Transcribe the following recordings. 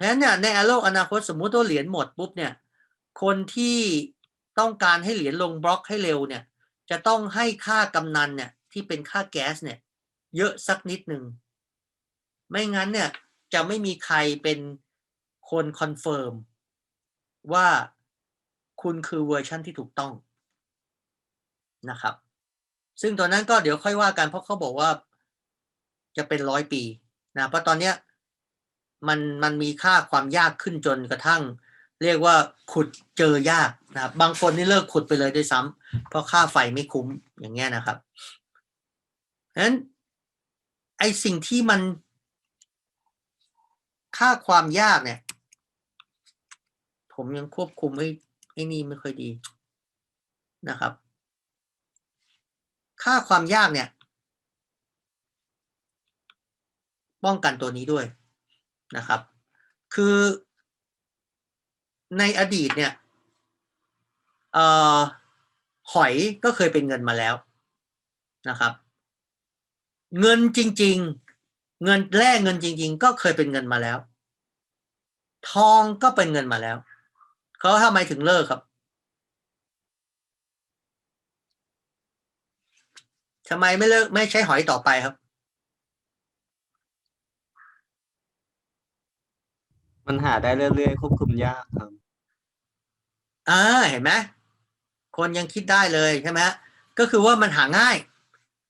ราะฉะนั้นเนี่ยในโลกอนาคตสมมุติว่าเหรียญหมดปุ๊บเนี่ย คนที่ต้องการให้เหรียญลงบล็อกให้เร็วเนี่ย จะต้องให้ค่ากำนันเนี่ยที่เป็นค่าแก๊สเนี่ย เยอะสักนิดหนึ่งไม่งั้นเนี่ยจะไม่มีใครเป็นคนคอนเฟิร์มว่าคุณคือเวอร์ชั่นที่ถูกต้องนะครับ ซึ่งตอนนั้นก็เดี๋ยวค่อยว่ากันเพราะเขาบอกว่าจะเป็นร้อยปีนะเพราะตอนเนี้ย มันมันมีค่าความยากขึ้นจนกระทั่ง เรียกว่าขุดเจอยากนะครับบางคนนี่เลิกขุดไปเลยด้วยซ้ำเพราะค่าไฟไม่คุ้มอย่างเงี้ยนะครับเพราะฉะนั้นไอสิ่งที่มัน ค่าความยากเนี่ย ผมยังควบคุมไอ้ไอ้นี่ไม่ค่อยดีนะครับ ค่าความยากเนี่ย ป้องกันตัวนี้ด้วย นะครับ คือในอดีตเนี่ยเอ่อหอยก็เคยเป็นเงินมาแล้วนะครับ เงินจริง ๆ เงินแร่เงินจริง ๆ ก็เคยเป็นเงินมาแล้ว ทองก็เป็นเงินมาแล้วเขาทำไมถึงเลิกครับทำไมไม่เลิกไม่ใช้หอยต่อไปครับ มันหาได้เรื่อยๆควบคุมยากครับ อ่าเห็นไหมคนยังคิดได้เลยใช่ไหมก็คือว่ามันหาง่าย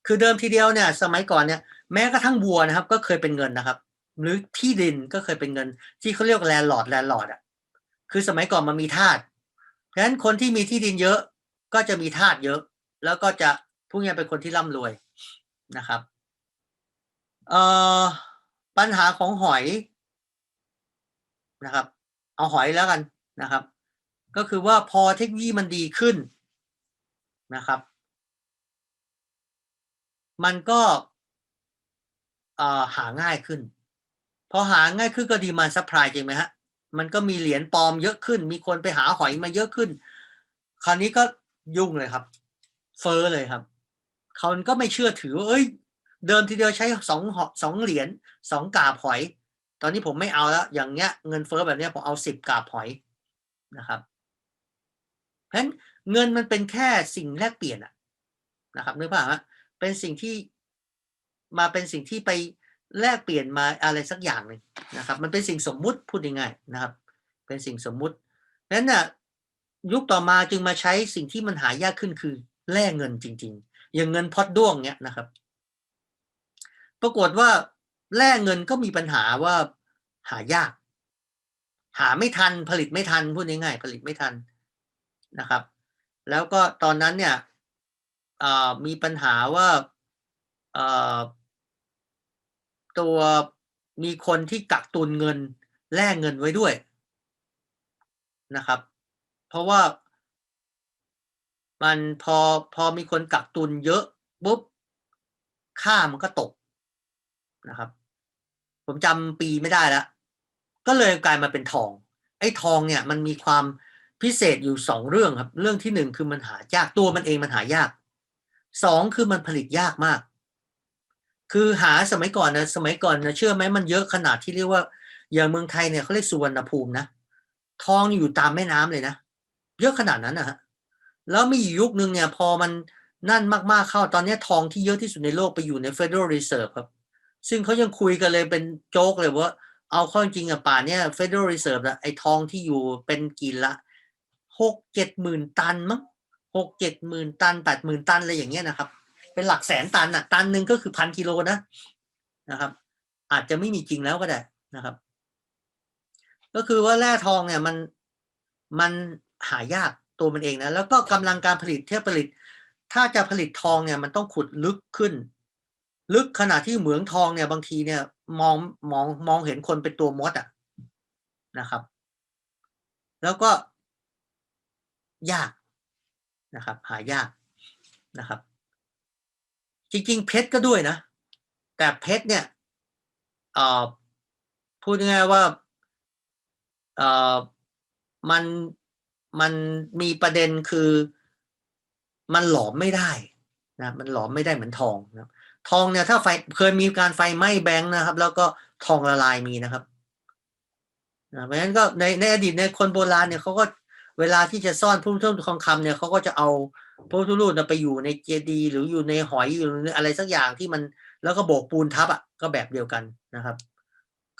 คือเดิมทีเดียวเนี่ย สมัยก่อนเนี่ย แม้กระทั่งวัวนะครับ ก็เคยเป็นเงินนะครับ หรือที่ดินก็เคยเป็นเงิน ที่เขาเรียกแลนด์ลอร์ดแลนด์ลอร์ดอะคือสมัยก่อนมันมีทาสเพราะฉะนั้นคนที่มีที่ดินเยอะ ก็จะมีทาสเยอะ แล้วก็จะพวกนี้เป็นคนที่ร่ำรวยนะครับเอ่อปัญหาของหอย นะครับ เอาหอยแล้วกันนะครับ ก็คือว่าพอเทคโนโลยีมันดีขึ้นนะครับ มันก็หาง่ายขึ้น พอหาง่ายขึ้นก็ดีมาซัพพลายจริงไหมฮะ มันก็มีเหรียญปลอมเยอะขึ้น มีคนไปหาหอยมาเยอะขึ้น คราวนี้ก็ยุ่งเลยครับ เฟอ้อเลยครับ เขาก็ไม่เชื่อถือว่าเอ้ย เดิมทีเดียวใช้สองสองเหรียญสองกาบหอย ตอนนี้ผมไม่เอาแล้ว อย่างเงี้ยเงินเฟอ้อแบบเนี้ยผมเอาสิบกาบหอยนะครับเพราะฉะนั้นเงินมันเป็นแค่สิ่งแลกเปลี่ยนอะนะครับนึกภาพฮะเป็นสิ่งที่มาเป็นสิ่งที่ไปแลกเปลี่ยนมาอะไรสักอย่างหนึ่งนะครับ มันเป็นสิ่งสมมุติพูดง่ายๆนะครับ เป็นสิ่งสมมุติเพราะฉะนั้นน่ะยุคต่อมาจึงมาใช้สิ่งที่มันหายากขึ้นคือแลกเงินจริง ๆ อย่างเงินพอดด้วงเนี้ยนะครับ ปรากฏว่า แลกเงินก็มีปัญหาว่าหายาก หาไม่ทันผลิตไม่ทันพูดง่ายๆผลิตไม่ทันนะครับ แล้วก็ตอนนั้นเนี่ยมีปัญหาว่าตัวมีคนที่กักตุนเงินแลกเงินไว้ด้วยนะครับ เพราะว่ามันพอพอมีคนกักตุนเยอะปุ๊บค่ามันก็ตกนะครับ ผมจำปีไม่ได้แล้วก็เลยกลายมาเป็นทอง ไอ้ทองเนี่ยมันมีความพิเศษอยู่สองเรื่องครับ เรื่องที่หนึ่งคือมันหายากตัวมันเองมันหายากสองคือมันผลิตยากมาก คือหาสมัยก่อนนะสมัยก่อนนะเชื่อไหมมันเยอะขนาดที่เรียกว่า อย่างเมืองไทยเนี่ยเขาเรียกสุวรรณภูมินะทองอยู่ตามแม่น้ำเลยนะเยอะขนาดนั้นนะฮะแล้วมียุคหนึ่งเนี่ยพอมันนั่นมากๆเข้าตอนนี้ทองที่เยอะที่สุดในโลกไปอยู่ใน Federal Reserve ครับ ซึ่งเขายังคุยกันเลยเป็นโจ๊กเลยว่า เอาข้อจริงอะป่าเนี่ย Federal Reserve อะไอทองที่อยู่เป็นกี่ละหกเจ็ดหมื่นตันมั้งหกเจ็ดหมื่นตันแปดหมื่นตันอะไรอย่างเงี้ยนะครับ เป็นหลักแสนตันอะตันหนึ่งก็คือพันกิโลนะนะครับ อาจจะไม่มีจริงแล้วก็ได้นะครับ ก็คือว่าแร่ทองเนี่ยมันมันหายากตัวมันเองนะแล้วก็กำลังการผลิตเที่ผลิต ถ้าจะผลิตทองเนี่ยมันต้องขุดลึกขึ้น ลึกขนาดที่เหมืองทองเนี่ยบางทีเนี่ย มองมองมองเห็นคนเป็นตัวมดอะนะครับ แล้วก็ยากนะครับ หายากนะครับ จริง ๆ เพชรก็ด้วยนะ แต่เพชรเนี่ยอ่อพูดง่ายๆว่าอ่อมันมันมีประเด็นคือมันหลอมไม่ได้นะมันหลอมไม่ได้เหมือนทองนะ ทองเนี่ยถ้าไฟเคยมีการไฟไหม้แบงค์นะครับ แล้วก็ทองละลายมีนะครับนะเพราะฉะนั้นก็ในในอดีตในคนโบราณเนี่ยเขาก็เวลาที่จะซ่อนพระพุทธรูปทองคำเนี่ยเขาก็จะเอาพระพุทธรูปไปอยู่ในเจดีย์หรืออยู่ในหอยอยู่ในอะไรสักอย่างที่มันแล้วก็โบกปูนทับอะก็แบบเดียวกันนะครับ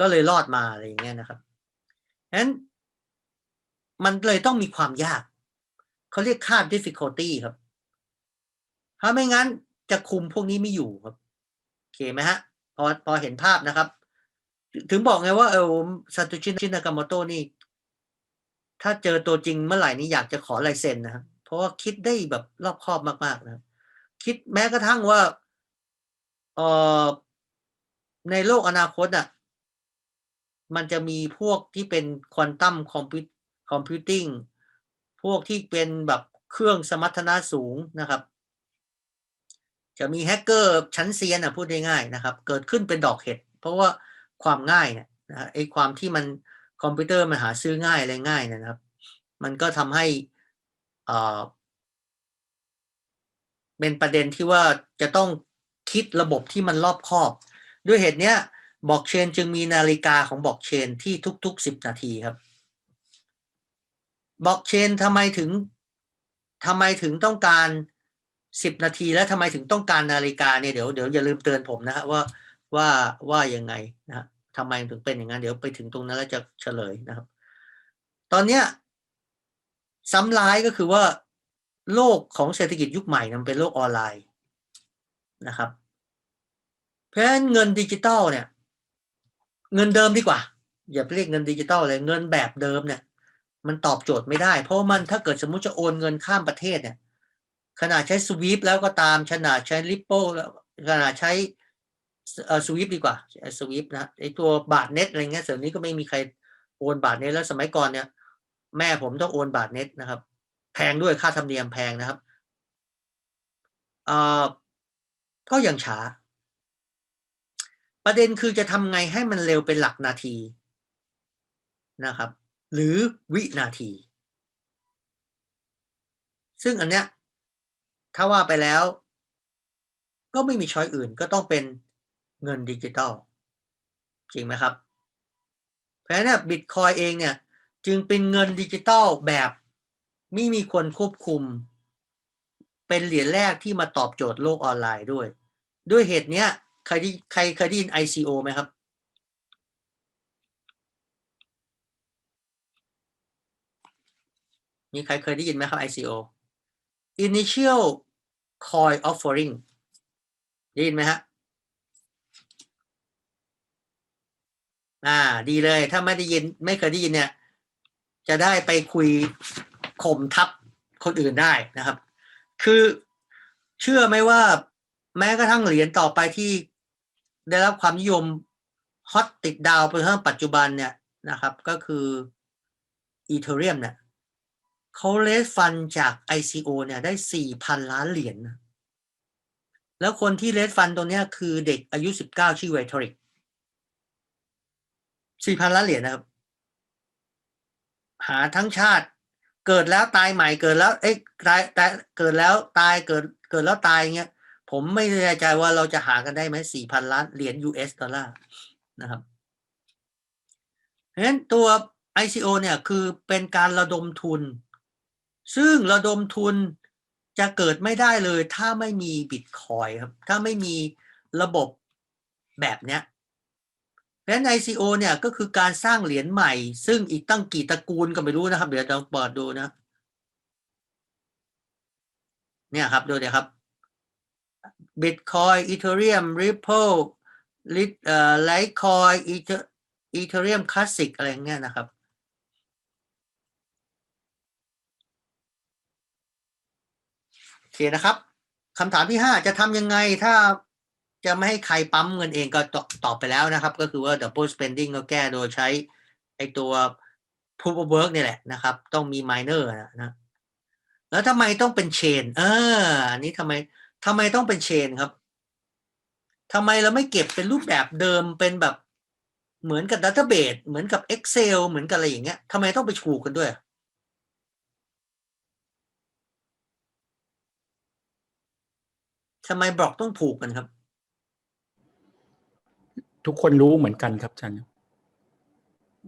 ก็เลยรอดมาอะไรอย่างเงี้ยนะครับฉะนั้นมันเลยต้องมีความยาก เขาเรียกค่า difficulty ครับ ถ้าไม่งั้น จะคุมพวกนี้ไม่อยู่ครับโอเคไหมฮะ พอพอเห็นภาพนะครับ ถึงบอกไงว่าเออซาโตชิชินากาโมโตนี่ ถ้าเจอตัวจริงเมื่อไหร่นี้อยากจะขอลายเซ็นนะครับเพราะว่าคิดได้แบบรอบคอบมาก ๆ นะค,คิดแม้กระทั่งว่าเออในโลกอนาคตอะ มันจะมีพวกที่เป็นควอนตัมคอมพิวคอมพิวติ้งพวกที่เป็นแบบเครื่องสมรรถนะสูงนะครับ จะมีแฮกเกอร์ชั้นเซียนอะพูดง่ายๆนะครับ เกิดขึ้นเป็นดอกเห็ด เพราะว่าความง่ายเนี่ยนะไอ้ความที่มันคอมพิวเตอร์มันหาซื้อง่ายอะไรง่ายนะครับ มันก็ทำให้อ่อเป็นประเด็นที่ว่าจะต้องคิดระบบที่มันรอบคอบ ด้วยเหตุเนี้ยบล็อกเชนจึงมีนาฬิกาของบล็อกเชนที่ทุกๆสิบนาทีครับบล็อกเชนทำไมถึงทำไมถึงต้องการ สิบนาทีแล้วทำไมถึงต้องการนาฬิกาเนี่ยเดี๋ยวเดี๋ยวอย่าลืมเตือนผมนะฮะว่าว่าว่ายังไงนะฮะทำไมถึงเป็นอย่างนั้นเดี๋ยวไปถึงตรงนั้นแล้วจะเฉลยนะครับ ตอนเนี้ยซ้ำร้ายก็คือว่า โลกของเศรษฐกิจยุคใหม่มันเป็นโลกออนไลน์นะครับ เพราะฉะนั้นเงินดิจิตอลเนี่ย เงินเดิมดีกว่า อย่าไปเรียกเงินดิจิตอลเลยเงินแบบเดิมเนี่ย มันตอบโจทย์ไม่ได้ เพราะมันถ้าเกิดสมมุติจะโอนเงินข้ามประเทศเนี่ย ขนาดใช้สวีปแล้วก็ตามขนาดใช้ริปโป้แล้วขนาดใช้สวีปดีกว่าสวีปนะไอตัวบาทเน็ตอะไรเงี้ยเสริมนี้ก็ไม่มีใครโอนบาทเน็ตแล้วสมัยก่อนเนี่ย แม่ผมต้องโอนบาทเน็ตนะครับ แพงด้วยค่าธรรมเนียมแพงนะครับเอ่อก็ยังช้า ประเด็นคือจะทำไงให้มันเร็วเป็นหลักนาทีนะครับ หรือวินาที ซึ่งอันเนี้ย ถ้าว่าไปแล้ว ก็ไม่มีช้อยอื่นก็ต้องเป็นเงินดิจิตอลจริงไหมครับ เพราะฉะนั้นบิตคอยเองเนี่ย จึงเป็นเงินดิจิตอลแบบไม่มีคนควบคุม เป็นเหรียญแรกที่มาตอบโจทย์โลกออนไลน์ด้วย ด้วยเหตุเนี้ยใครที่ใครเคยได้ยิน ICO ไหมครับ มีใครเคยได้ยินไหมครับ ICO Initial Coin Offering ได้ยินไหมฮะอ่า ดีเลย ถ้าไม่ได้ยิน ไม่เคยได้ยินเนี่ย จะได้ไปคุยข่มทับคนอื่นได้นะครับ คือเชื่อไหมว่าแม้กระทั่งเหรียญต่อไปที่ได้รับความนิยมฮอตติดดาวไปเพิ่มปัจจุบันเนี่ยนะครับ ก็คืออีเทเรียมเนี่ย เขาเลสฟันจาก ICO เนี่ยได้สี่พันล้านเหรียญแล้วคนที่เลสฟันตัวเนี้ยคือเด็กอายุสิบเก้าชื่อเวทริกสี่พันล้านเหรียญนะครับ หาทั้งชาติ เกิดแล้วตายใหม่เกิดแล้ว เอ๊ะตายตายเกิดแล้วตายเกิดเกิดแล้วตายเงี้ย ผมไม่แน่ใจว่าเราจะหากันได้ไหมสี่พันล้านเหรียญ US ดอลลาร์นะครับเพราะฉะนั้นตัว ICO เนี่ยคือเป็นการระดมทุน ซึ่งระดมทุนจะเกิดไม่ได้เลย ถ้าไม่มีบิตคอยครับ ถ้าไม่มีระบบแบบเนี้ยเพราะฉะนั้น ICO เนี่ยก็คือการสร้างเหรียญใหม่ ซึ่งอีกตั้งกี่ตระกูลก็ไม่รู้นะครับ เดี๋ยวเราเปิดดูนะ เนี่ยครับดูเดี๋ยวครับ Bitcoin Ethereum Ripple ลิเอ่อ Litecoin Ether Ethereum Classic อะไรเงี้ยนะครับ โอ เคนะครับคำถามที่ห้าจะทำยังไงถ้าจะไม่ให้ใครปั๊มเงินเองก็ตอบไปแล้วนะครับ ก็คือว่า double spending ก็แก้โดยใช้ไอตัว proof of work นี่แหละนะครับ ต้องมี miner นะนะแล้วทำไมต้องเป็นเชนเอออันนี้ทำไมทำไมต้องเป็นเชนครับทำไมเราไม่เก็บเป็นรูปแบบเดิมเป็นแบบเหมือนกับดัตเตอร์เบสเหมือนกับ Excel เหมือนกับอะไรอย่างเงี้ยทำไมต้องไปชูกันด้วย ทำไมบล็อกต้องผูกกันครับ ทุกคนรู้เหมือนกันครับอาจารย์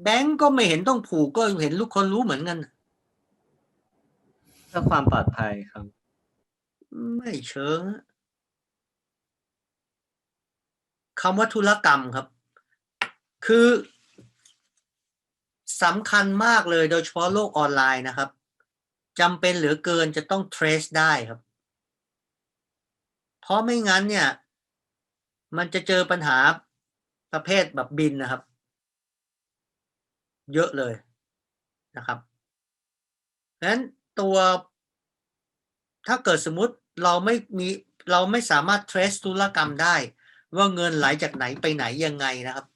แบงก์ก็ไม่เห็นต้องผูกก็เห็นลูกคนรู้เหมือนกันเพื่อความปลอดภัยครับ ไม่เชิงอะคำว่าธุรกรรมครับ คือสำคัญมากเลยโดยเฉพาะโลกออนไลน์นะครับจำเป็นเหลือเกินจะต้อง trace ได้ครับเพ ราะไม่งั้นเนี่ย มันจะเจอปัญหาประเภทแบบบินนะครับ เยอะเลยนะครับเพราะฉะนั้นตัวถ้าเกิดสมมติเราไม่มีเราไม่สามารถ trace ธุรกรรมได้ ว่าเงินไหลจากไหนไปไหนยังไงนะครับ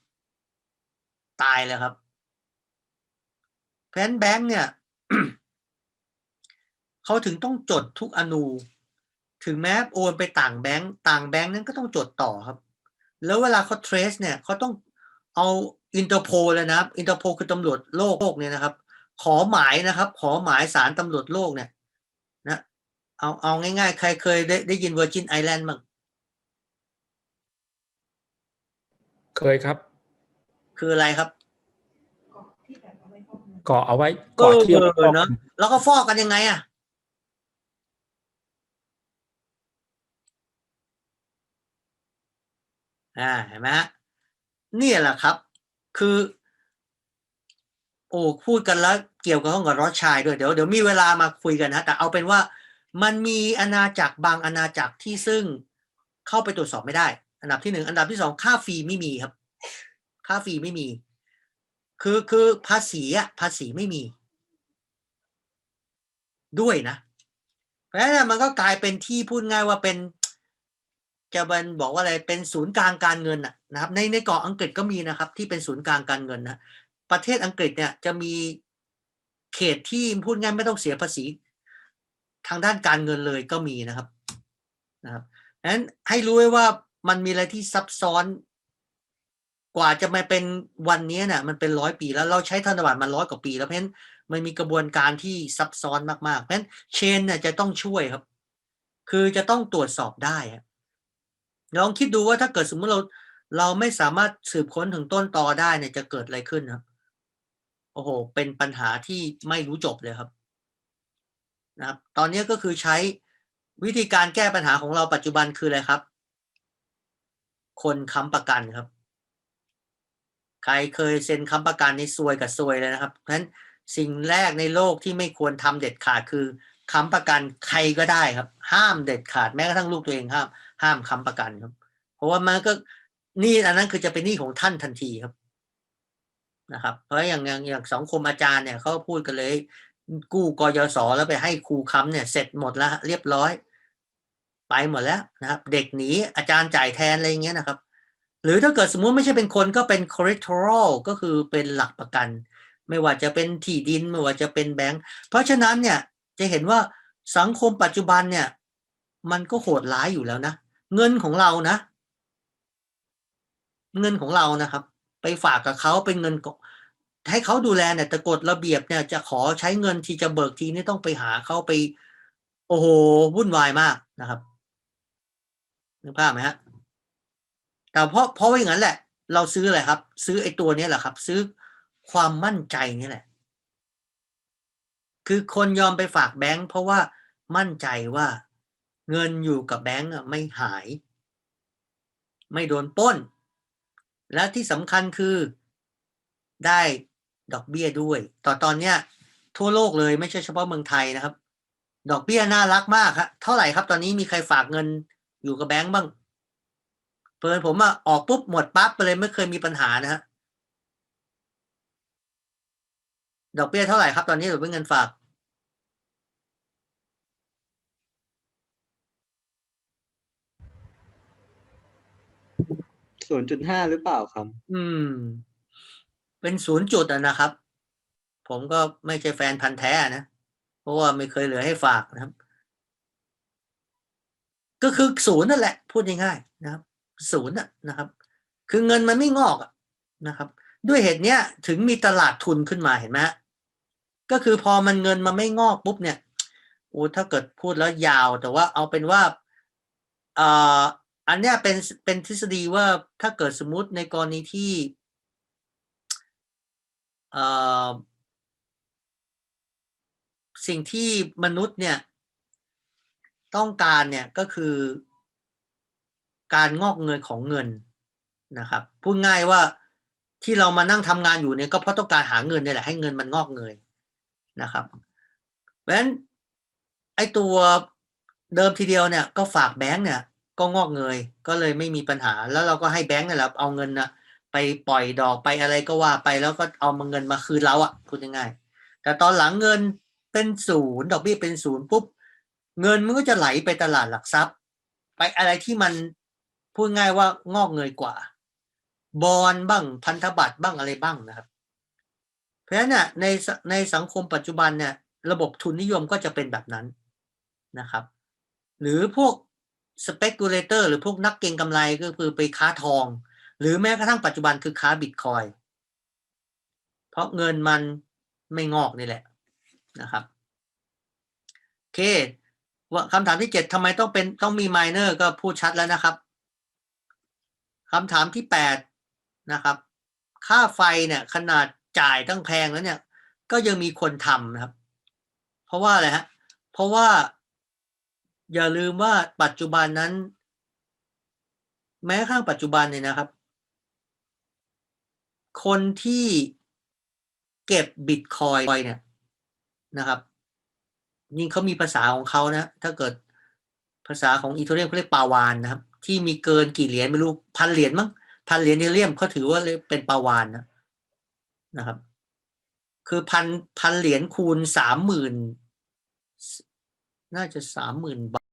ตายแล้วครับเพราะฉะนั้นแบงค์เนี่ยเขาถึงต้องจดทุกอนู ถึงแม้โอนไปต่างแบงค์ต่างแบงค์นั้นก็ต้องจดต่อครับ แล้วเวลาเขา trace เนี่ยเขาต้องเอาอินเตอร์โพเลยนะครับอินเตอร์โพคือตำรวจโลกเนี่ยนะครับ ขอหมายนะครับ ขอหมายสารตำรวจโลกเนี่ยนะเอาเอาง่ายๆ ใครเคยได้ได้ยิน Virgin Island บ้างเคยครับ คืออะไรครับเกาะเอาไว้เกาะเที่ยวเออเนอะแล้วก็ฟอกกันยังไงอะ อ่าเห็นไหมฮะนี่แหละครับ คือ โอ้พูดกันแล้วเกี่ยวกับห้องกับรอดชายด้วยเดี๋ยวเดี๋ยวมีเวลามาคุยกันนะแต่เอาเป็นว่ามันมีอาณาจักรบางอาณาจักรที่ซึ่งเข้าไปตรวจสอบไม่ได้ อันดับที่หนึ่งอันดับที่สองค่าฟรีไม่มีครับ ค่าฟรีไม่มี คือคือภาษีอะภาษีไม่มี ด้วยนะเพราะฉะนั้นมันก็กลายเป็นที่พูดง่ายว่าเป็น จะบันบอกว่าอะไรเป็นศูนย์กลางการเงินนะครับ ในในเกาะอังกฤษก็มีนะครับ ที่เป็นศูนย์กลางการเงินนะประเทศอังกฤษเนี่ยจะมีเขตที่พูดง่ายไม่ต้องเสียภาษี ทางด้านการเงินเลยก็มีนะครับนะครับฉะนั้นให้รู้ไว้ว่ามันมีอะไรที่ซับซ้อน กว่าจะมาเป็นวันนี้เนี่ยมันเป็นร้อยปีแล้วเราใช้ธนบัตรมาร้อยกว่าปี แล้วเพราะฉะนั้นมันมีกระบวนการที่ซับซ้อนมากๆเพราะฉะนั้นเชนเนี่ยจะต้องช่วยครับ คือจะต้องตรวจสอบได้ครับ ลองคิดดูว่าถ้าเกิดสมมติเราเราไม่สามารถสืบค้นถึงต้นตอได้เนี่ยจะเกิดอะไรขึ้นครับ โอ้โห เป็นปัญหาที่ไม่รู้จบเลยครับ นะครับ ตอนนี้ก็คือใช้วิธีการแก้ปัญหาของเราปัจจุบันคืออะไรครับ คนค้ำประกันครับ ใครเคยเซ็นค้ำประกันนี่ซวยกับซวยเลยนะครับ เพราะฉะนั้นสิ่งแรกในโลกที่ไม่ควรทำเด็ดขาดคือค้ำประกันใครก็ได้ครับ ห้ามเด็ดขาดแม้กระทั่งลูกตัวเองห้าม ห้ามค้ำประกันครับ เพราะว่ามันก็นี่อันนั้นคือจะเป็นหนี้ของท่านทันทีครับนะครับ เพราะอย่างอย่างอย่างสังคมอาจารย์เนี่ยเขาพูดกันเลย กู้กยศแล้วไปให้ครูค้ำเนี่ย เสร็จหมดแล้วเรียบร้อย ไปหมดแล้วนะครับ เด็กหนีอาจารย์จ่ายแทนอะไรอย่างเงี้ยนะครับ หรือถ้าเกิดสมมุติไม่ใช่เป็นคนก็เป็น collateral ก็คือเป็นหลักประกัน ไม่ว่าจะเป็นที่ดินไม่ว่าจะเป็นแบงก์เพราะฉะนั้นเนี่ยจะเห็นว่าสังคมปัจจุบันเนี่ย มันก็โหดร้ายอยู่แล้วนะ เงินของเรานะ เงินของเรานะครับ ไปฝากกับเขาเป็นเงินให้เขาดูแลเนี่ยแต่กฎระเบียบเนี่ย จะขอใช้เงินที่จะเบิกทีนี่ต้องไปหาเขาไป โอ้โหวุ่นวายมากนะครับนึกภาพไหมฮะแต่เพราะเพราะว่าอย่างนั้นแหละ เราซื้ออะไรครับ ซื้อไอ้ตัวนี้แหละครับ ซื้อความมั่นใจนี่แหละ คือคนยอมไปฝากแบงค์เพราะว่ามั่นใจว่า เงินอยู่กับแบงค์ไม่หาย ไม่โดนป้น และที่สำคัญคือได้ดอกเบี้ยด้วย ต่อตอนเนี้ย ทั่วโลกเลยไม่ใช่เฉพาะเมืองไทยนะครับ ดอกเบี้ยน่ารักมากครับเท่าไหร่ครับตอนนี้มีใครฝากเงินอยู่กับแบงค์บ้างเปิดผมอะออกปุ๊บหมดปั๊บไปเลยไม่เคยมีปัญหานะฮะดอกเบี้ยเท่าไหร่ครับตอนนี้หรือเป็นเงินฝาก ศูนย์จุดห้าหรือเปล่าครับ อืม เป็นศูนย์จุดนะครับ ผมก็ไม่ใช่แฟนพันธ์แท้นะ เพราะว่าไม่เคยเหลือให้ฝากนะครับ ก็คือศูนย์นั่นแหละ พูดง่ายๆนะครับศูนย์อะนะครับ คือเงินมันไม่งอกอะนะครับ ด้วยเหตุเนี้ย ถึงมีตลาดทุนขึ้นมาเห็นไหมก็คือพอมันเงินมันไม่งอกปุ๊บเนี่ยโอ้ถ้าเกิดพูดแล้วยาว แต่ว่าเอาเป็นว่าเอ่อ อันเนี้ยเป็นเป็นทฤษฎีว่าถ้าเกิดสมมติในกรณีที่สิ่งที่มนุษย์เนี่ยต้องการเนี่ยก็คือการงอกเงยของเงินนะครับพูดง่ายว่าที่เรามานั่งทำงานอยู่เนี่ยก็เพราะต้องการหาเงินเนี่ยแหละให้เงินมันงอกเงยนะครับเพราะฉะนั้นไอ้ตัวเดิมทีเดียวเนี่ยก็ฝากแบงก์เนี่ย ก็งอกเงย ก็เลยไม่มีปัญหา แล้วเราก็ให้แบงก์เนี่ยแหละเอาเงินนะไปปล่อยดอกไปอะไรก็ว่าไปแล้วก็เอามาเงินมาคืนเราอะพูดง่ายๆแต่ตอนหลังเงินเป็นศูนย์ดอกเบี้ยเป็นศูนย์ปุ๊บเงินมันก็จะไหลไปตลาดหลักทรัพย์ ไปอะไรที่มันพูดง่ายว่างอกเงยกว่า บอลบ้างพันธบัตรบ้างอะไรบ้างนะครับ เพราะฉะนั้นเนี่ยในในสังคมปัจจุบันเนี่ยระบบทุนนิยมก็จะเป็นแบบนั้นนะครับ หรือพวก speculator หรือพวกนักเก็งกำไรก็คือไปค้าทอง หรือแม้กระทั่งปัจจุบันคือค้าบิตคอยเพราะเงินมันไม่งอกนี่แหละนะครับโอเคว่าคำถามที่เจ็ดทำไมต้องเป็นต้องมีไมเนอร์ก็พูดชัดแล้วนะครับคำถามที่แปดนะครับ ค่าไฟเนี่ย ขนาดจ่ายตั้งแพงแล้วเนี่ย ก็ยังมีคนทำนะครับ เพราะว่าอะไรฮะเพราะว่า อย่าลืมว่าปัจจุบันนั้น แม้กระทั่งปัจจุบันเนี่ยนะครับ คนที่เก็บบิตคอยน์เนี่ยนะครับยิ่งเขามีภาษาของเขานะ ถ้าเกิดภาษาของอีโทเรียมเขาเรียกปาวานนะครับ ที่มีเกินกี่เหรียญไม่รู้พันเหรียญมั้งพันเหรียญอีโทเรียมเขาถือว่าเป็นปาวานนะนะครับ คือพันพันเหรียญคูณสามหมื่น น่าจะสามหมื่นบาท